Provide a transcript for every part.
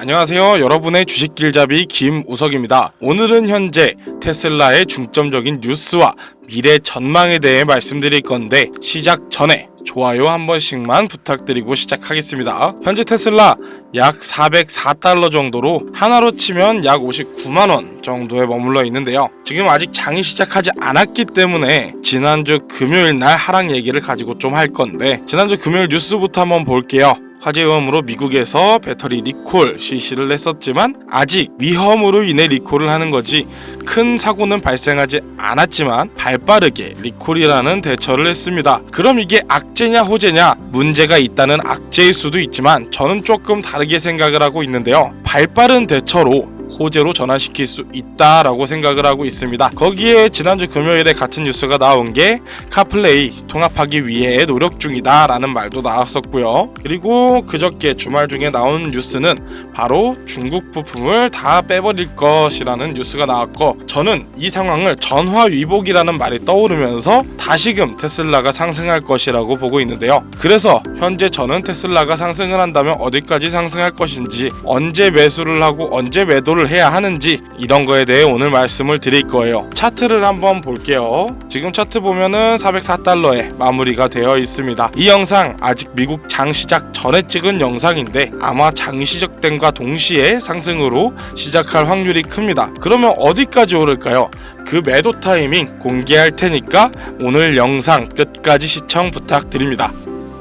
안녕하세요. 여러분의 주식 길잡이 김우석입니다. 오늘은 현재 테슬라의 중점적인 뉴스와 미래 전망에 대해 말씀드릴 건데 시작 전에 좋아요 한 번씩만 부탁드리고 시작하겠습니다. 현재 테슬라 약 404달러 정도로 하나로 치면 약 59만 원 정도에 머물러 있는데요. 지금 아직 장이 시작하지 않았기 때문에 지난주 금요일 날 하락 얘기를 가지고 좀 할 건데 지난주 금요일 뉴스부터 한번 볼게요. 화재위험으로 미국에서 배터리 리콜 실시를 했었지만 아직 위험으로 인해 리콜을 하는 거지 큰 사고는 발생하지 않았지만 발빠르게 리콜이라는 대처를 했습니다. 그럼 이게 악재냐 호재냐 문제가 있다는 악재일 수도 있지만 저는 조금 다르게 생각을 하고 있는데요. 발빠른 대처로 호재로 전환시킬 수 있다라고 생각을 하고 있습니다. 거기에 지난주 금요일에 같은 뉴스가 나온 게 카플레이 통합하기 위해 노력 중이다라는 말도 나왔었고요. 그리고 그저께 주말 중에 나온 뉴스는 바로 중국 부품을 다 빼버릴 것이라는 뉴스가 나왔고 저는 이 상황을 전화 위복이라는 말이 떠오르면서 다시금 테슬라가 상승할 것이라고 보고 있는데요. 그래서 현재 저는 테슬라가 상승을 한다면 어디까지 상승할 것인지 언제 매수를 하고 언제 매도를 해야 하는지 이런 거에 대해 오늘 말씀을 드릴 거예요. 차트를 한번 볼게요. 지금 차트 보면은 404달러에 마무리가 되어 있습니다. 이 영상 아직 미국 장 시작 전에 찍은 영상인데 아마 장 시작된과 동시에 상승으로 시작할 확률이 큽니다. 그러면 어디까지 오를까요? 그 매도 타이밍 공개할 테니까 오늘 영상 끝까지 시청 부탁드립니다.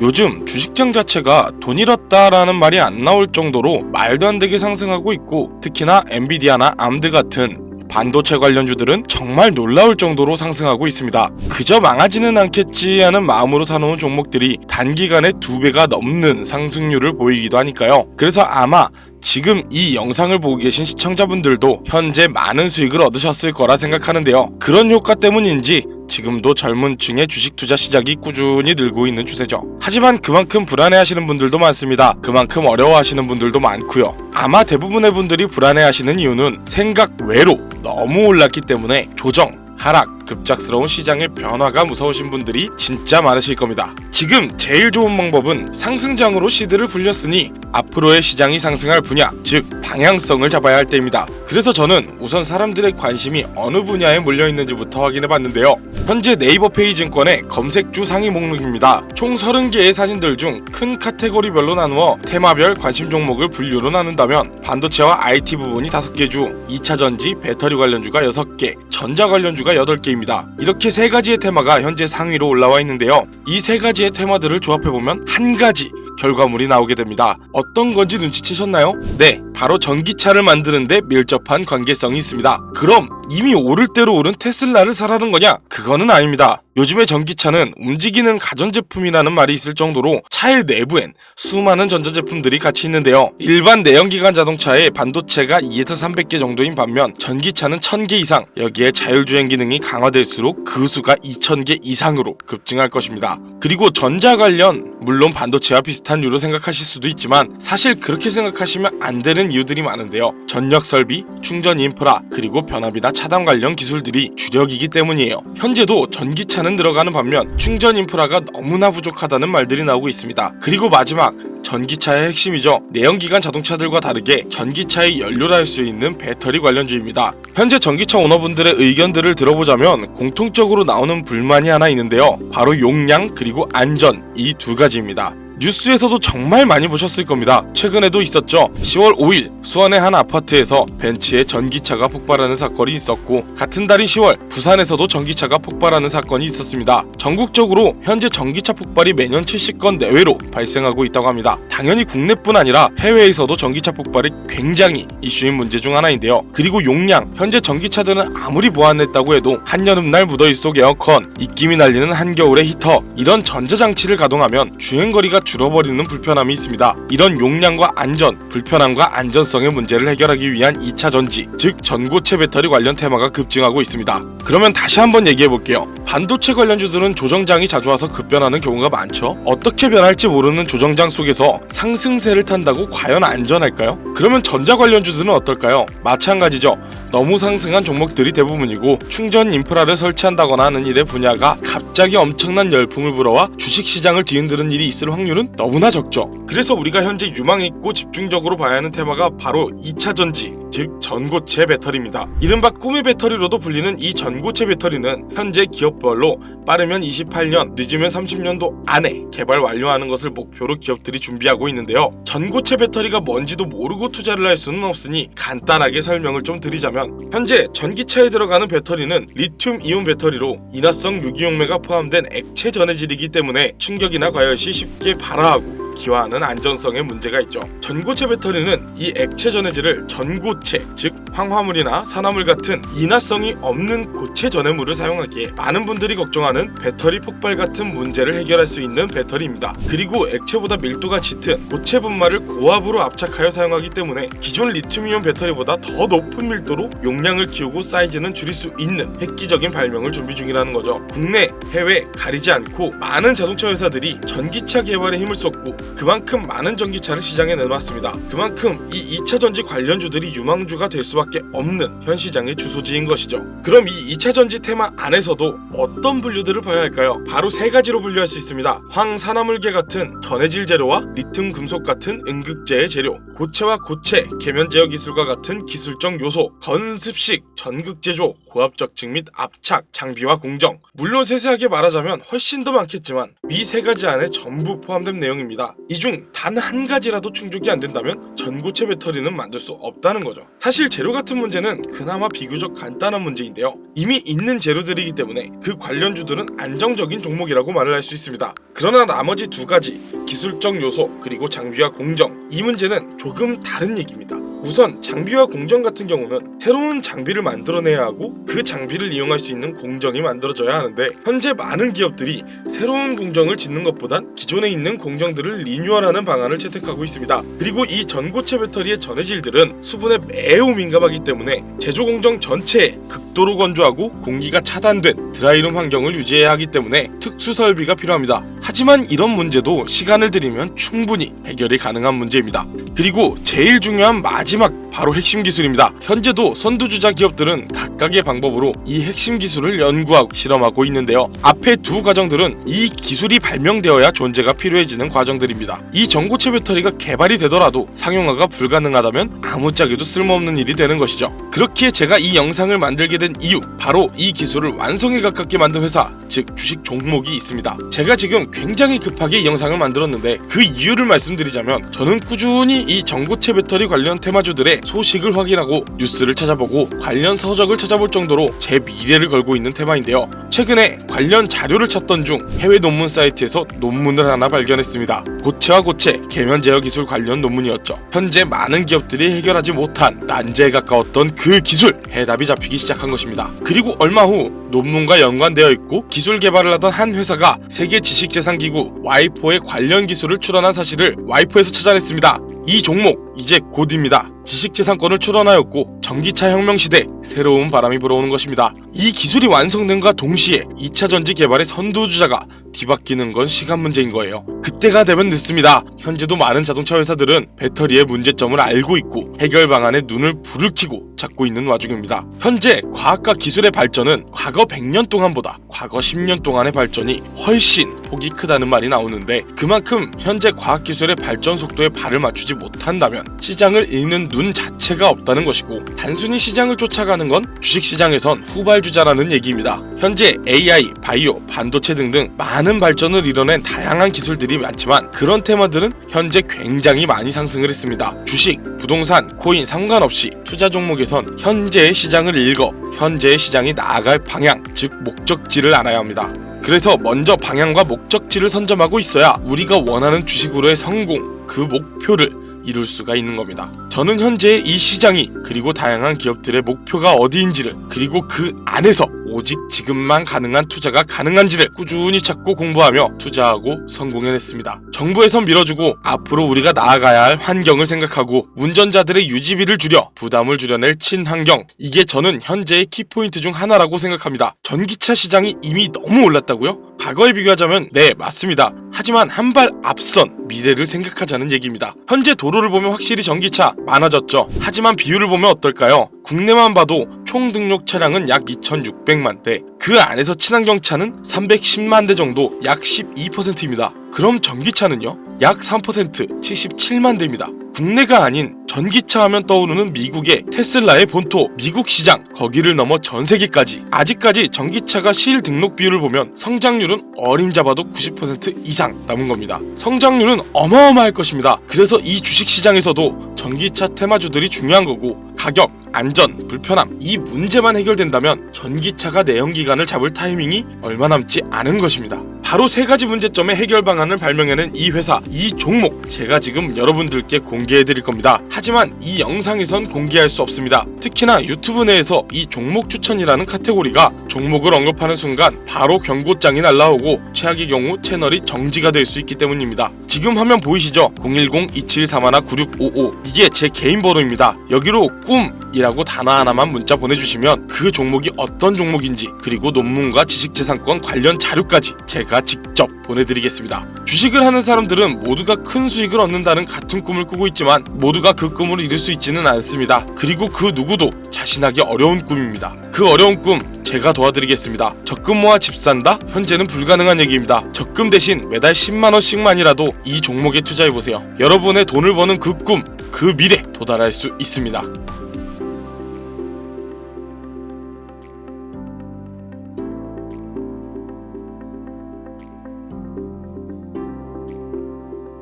요즘 주식장 자체가 돈 잃었다라는 말이 안 나올 정도로 말도 안 되게 상승하고 있고 특히나 엔비디아나 암드 같은 반도체 관련주들은 정말 놀라울 정도로 상승하고 있습니다. 그저 망하지는 않겠지 하는 마음으로 사놓은 종목들이 단기간에 두 배가 넘는 상승률을 보이기도 하니까요. 그래서 아마 지금 이 영상을 보고 계신 시청자분들도 현재 많은 수익을 얻으셨을 거라 생각하는데요. 그런 효과 때문인지 지금도 젊은 층의 주식 투자 시작이 꾸준히 늘고 있는 추세죠. 하지만 그만큼 불안해하시는 분들도 많습니다. 그만큼 어려워하시는 분들도 많고요. 아마 대부분의 분들이 불안해하시는 이유는 생각 외로 너무 올랐기 때문에 조정, 하락, 급작스러운 시장의 변화가 무서우신 분들이 진짜 많으실 겁니다. 지금 제일 좋은 방법은 상승장으로 시드를 불렸으니 앞으로의 시장이 상승할 분야, 즉 방향성을 잡아야 할 때입니다. 그래서 저는 우선 사람들의 관심이 어느 분야에 몰려 있는지부터 확인해 봤는데요. 현재 네이버 페이 증권의 검색주 상위 목록입니다. 총 30개의 사진들 중 큰 카테고리별로 나누어 테마별 관심 종목을 분류로 나눈다면 반도체와 IT 부분이 5개 중 2차 전지, 배터리 관련주가 6개, 전자 관련주가 8개 입니다. 이렇게 세 가지의 테마가 현재 상위로 올라와 있는데요. 이 세 가지의 테마들을 조합해 보면 한 가지 결과물이 나오게 됩니다. 어떤 건지 눈치채셨나요? 네, 바로 전기차를 만드는데 밀접한 관계성이 있습니다. 그럼 이미 오를 대로 오른 테슬라를 사라는 거냐? 그거는 아닙니다. 요즘의 전기차는 움직이는 가전제품이라는 말이 있을 정도로 차의 내부엔 수많은 전자제품들이 같이 있는데요. 일반 내연기관 자동차의 반도체가 2에서 300개 정도인 반면 전기차는 1000개 이상, 여기에 자율주행 기능이 강화될수록 그 수가 2000개 이상으로 급증할 것입니다. 그리고 전자 관련, 물론 반도체와 비슷한 류로 생각하실 수도 있지만 사실 그렇게 생각하시면 안 되는 이유들이 많은데요. 전력 설비, 충전 인프라, 그리고 변압이나 차단 관련 기술들이 주력이기 때문이에요. 현재도 전기차는 들어가는 반면 충전 인프라가 너무나 부족하다는 말들이 나오고 있습니다. 그리고 마지막 전기차의 핵심이죠. 내연기관 자동차들과 다르게 전기차의 연료를 할수 있는 배터리 관련주입니다. 현재 전기차 오너분들의 의견들을 들어보자면 공통적으로 나오는 불만이 하나 있는데요. 바로 용량 그리고 안전 이 두 가지입니다. 뉴스에서도 정말 많이 보셨을 겁니다. 최근에도 있었죠. 10월 5일 수원의 한 아파트에서 벤츠에 전기차가 폭발하는 사건이 있었고 같은 달인 10월 부산에서도 전기차가 폭발하는 사건이 있었습니다. 전국적으로 현재 전기차 폭발이 매년 70건 내외로 발생하고 있다고 합니다. 당연히 국내뿐 아니라 해외에서도 전기차 폭발이 굉장히 이슈인 문제 중 하나인데요. 그리고 용량 현재 전기차들은 아무리 보완했다고 해도 한여름날 무더위 속 에어컨, 입김이 날리는 한겨울의 히터 이런 전자장치를 가동하면 주행거리가 줄어버리는 불편함이 있습니다. 이런 용량과 안전, 불편함과 안전성의 문제를 해결하기 위한 2차 전지, 즉 전고체 배터리 관련 테마가 급증하고 있습니다. 그러면 다시 한번 얘기해 볼게요. 반도체 관련주들은 조정장이 자주 와서 급변하는 경우가 많죠. 어떻게 변할지 모르는 조정장 속에서 상승세를 탄다고 과연 안전할까요? 그러면 전자 관련주들은 어떨까요? 마찬가지죠. 너무 상승한 종목들이 대부분이고 충전 인프라를 설치한다거나 하는 일의 분야가 갑자기 엄청난 열풍을 불어와 주식 시장을 뒤흔드는 일이 있을 확률은 너무나 적죠. 그래서 우리가 현재 유망 있고 집중적으로 봐야 하는 테마가 바로 2차 전지, 즉 전고체 배터리입니다. 이른바 꿈의 배터리로도 불리는 이 전고체 배터리는 현재 기업별로 빠르면 28년, 늦으면 30년도 안에 개발 완료하는 것을 목표로 기업들이 준비하고 있는데요. 전고체 배터리가 뭔지도 모르고 투자를 할 수는 없으니 간단하게 설명을 좀 드리자면 현재 전기차에 들어가는 배터리는 리튬 이온 배터리로 인화성 유기용매가 포함된 액체 전해질이기 때문에 충격이나 과열 시 쉽게 발화하고 기화하는 안전성에 문제가 있죠. 전고체 배터리는 이 액체 전해질을 전고체, 즉 황화물이나 산화물 같은 인화성이 없는 고체 전해물을 사용하기에 많은 분들이 걱정하는 배터리 폭발 같은 문제를 해결할 수 있는 배터리입니다. 그리고 액체보다 밀도가 짙은 고체 분말을 고압으로 압착하여 사용하기 때문에 기존 리튬이온 배터리보다 더 높은 밀도로 용량을 키우고 사이즈는 줄일 수 있는 획기적인 발명을 준비 중이라는 거죠. 국내, 해외 가리지 않고 많은 자동차 회사들이 전기차 개발에 힘을 쏟고 그만큼 많은 전기차를 시장에 내놓았습니다. 그만큼 이 2차 전지 관련주들이 유망주가 될 수밖에 없는 현 시장의 주소지인 것이죠. 그럼 이 2차 전지 테마 안에서도 어떤 분류들을 봐야 할까요? 바로 세 가지로 분류할 수 있습니다. 황산화물계 같은 전해질 재료와 리튬 금속 같은 응급제의 재료, 고체와 고체, 계면 제어 기술과 같은 기술적 요소, 건습식, 전극 제조, 고압적 증및 압착, 장비와 공정. 물론 세세하게 말하자면 훨씬 더 많겠지만 이 세 가지 안에 전부 포함된 내용입니다. 이 중 단 한 가지라도 충족이 안 된다면 전고체 배터리는 만들 수 없다는 거죠. 사실 재료 같은 문제는 그나마 비교적 간단한 문제인데요. 이미 있는 재료들이기 때문에 그 관련주들은 안정적인 종목이라고 말을 할 수 있습니다. 그러나 나머지 두 가지 기술적 요소 그리고 장비와 공정 이 문제는 조금 다른 얘기입니다. 우선 장비와 공정 같은 경우는 새로운 장비를 만들어내야 하고 그 장비를 이용할 수 있는 공정이 만들어져야 하는데 현재 많은 기업들이 새로운 공정을 짓는 것보단 기존에 있는 공정들을 리뉴얼하는 방안을 채택하고 있습니다. 그리고 이 전고체 배터리의 전해질들은 수분에 매우 민감하기 때문에 제조 공정 전체에 극도로 건조하고 공기가 차단된 드라이룸 환경을 유지해야 하기 때문에 특수 설비가 필요합니다. 하지만 이런 문제도 시간을 들이면 충분히 해결이 가능한 문제입니다. 그리고 제일 중요한 마지 막 바로 핵심 기술입니다. 현재도 선두주자 기업들은 각각의 방법으로 이 핵심 기술을 연구하고 실험하고 있는데요. 앞에 두 과정들은 이 기술이 발명되어야 존재가 필요해지는 과정들입니다. 이 전고체 배터리가 개발이 되더라도 상용화가 불가능하다면 아무짝에도 쓸모없는 일이 되는 것이죠. 그렇기에 제가 이 영상을 만들게 된 이유 바로 이 기술을 완성에 가깝게 만든 회사 즉 주식 종목이 있습니다. 제가 지금 굉장히 급하게 이 영상을 만들었는데 그 이유를 말씀드리자면 저는 꾸준히 이 전고체 배터리 관련 테마주들의 소식을 확인하고 뉴스를 찾아보고 관련 서적을 찾아볼 정도로 제 미래를 걸고 있는 테마인데요. 최근에 관련 자료를 찾던 중 해외 논문 사이트에서 논문을 하나 발견했습니다. 고체와 고체 계면 제어 기술 관련 논문이었죠. 현재 많은 기업들이 해결하지 못한 난제에 가까웠던 그 기술 해답이 잡히기 시작한 것입니다. 그리고 얼마 후 논문과 연관되어 있고 기술 개발을 하던 한 회사가 세계 지식재산기구 와이포의 관련 기술을 출원한 사실을 와이포에서 찾아냈습니다. 이 종목 이제 곧입니다. 지식재산권을 출원하였고 전기차 혁명 시대 새로운 바람이 불어오는 것입니다. 이 기술이 완성된과 동시에 2차 전지 개발의 선두주자가 뒤바뀌는 건 시간 문제인 거예요. 그때가 되면 늦습니다. 현재도 많은 자동차 회사들은 배터리의 문제점을 알고 있고 해결 방안에 눈을 불을 켜고 찾고 있는 와중입니다. 현재 과학과 기술의 발전은 과거 100년 동안보다 과거 10년 동안의 발전이 훨씬 폭이 크다는 말이 나오는데 그만큼 현재 과학 기술의 발전 속도에 발을 맞추지 못한다면 시장을 읽는 눈 자체가 없다는 것이고 단순히 시장을 쫓아가는 건 주식 시장에선 후발주자라는 얘기입니다. 현재 AI, 바이오, 반도체 등등 많은 발전을 이뤄낸 다양한 기술들이 많지만 그런 테마들은 현재 굉장히 많이 상승을 했습니다. 주식, 부동산, 코인 상관없이 투자 종목에선 현재의 시장을 읽어 현재의 시장이 나아갈 방향, 즉 목적지를 알아야 합니다. 그래서 먼저 방향과 목적지를 선점하고 있어야 우리가 원하는 주식으로의 성공, 그 목표를 이룰 수가 있는 겁니다. 저는 현재 이 시장이 그리고 다양한 기업들의 목표가 어디인지를 그리고 그 안에서 오직 지금만 가능한 투자가 가능한지를 꾸준히 찾고 공부하며 투자하고 성공해냈습니다. 정부에선 밀어주고 앞으로 우리가 나아가야 할 환경을 생각하고 운전자들의 유지비를 줄여 부담을 줄여낼 친환경 이게 저는 현재의 키포인트 중 하나라고 생각합니다. 전기차 시장이 이미 너무 올랐다고요? 과거에 비교하자면 네 맞습니다. 하지만 한 발 앞선 미래를 생각하자는 얘기입니다. 현재 도로를 보면 확실히 전기차 많아졌죠. 하지만 비율을 보면 어떨까요? 국내만 봐도 총 등록 차량은 약 2,600만 대. 그 안에서 친환경 차는 310만 대 정도, 약 12%입니다. 그럼 전기차는요? 약 3%, 77만 대입니다. 국내가 아닌 전기차 하면 떠오르는 미국의 테슬라의 본토 미국 시장 거기를 넘어 전 세계까지 아직까지 전기차가 실 등록 비율을 보면 성장률은 어림잡아도 90% 이상 남은 겁니다. 성장률은 어마어마할 것입니다. 그래서 이 주식 시장에서도 전기차 테마주들이 중요한 거고 가격, 안전, 불편함 이 문제만 해결된다면 전기차가 내연기관을 잡을 타이밍이 얼마 남지 않은 것입니다. 바로 세 가지 문제점의 해결 방안을 발명해낸 이 회사, 이 종목 제가 지금 여러분들께 공개해 드릴 겁니다. 하지만 이 영상에선 공개할 수 없습니다. 특히나 유튜브 내에서 이 종목 추천이라는 카테고리가 종목을 언급하는 순간 바로 경고장이 날라오고 최악의 경우 채널이 정지가 될 수 있기 때문입니다. 지금 화면 보이시죠? 010-2731-9655 이게 제 개인 번호입니다. 여기로 꿈이라고 단어 하나만 문자 보내주시면 그 종목이 어떤 종목인지 그리고 논문과 지식재산권 관련 자료까지 제가 직접 보내드리겠습니다. 주식을 하는 사람들은 모두가 큰 수익을 얻는다는 같은 꿈을 꾸고 있지만 모두가 그 꿈을 이룰 수 있지는 않습니다. 그리고 그 누구도 자신하기 어려운 꿈입니다. 그 어려운 꿈 제가 도와드리겠습니다. 적금 모아 집 산다? 현재는 불가능한 얘기입니다. 적금 대신 매달 10만 원씩만이라도 이 종목에 투자해 보세요. 여러분의 돈을 버는 그 꿈, 그 미래 도달할 수 있습니다.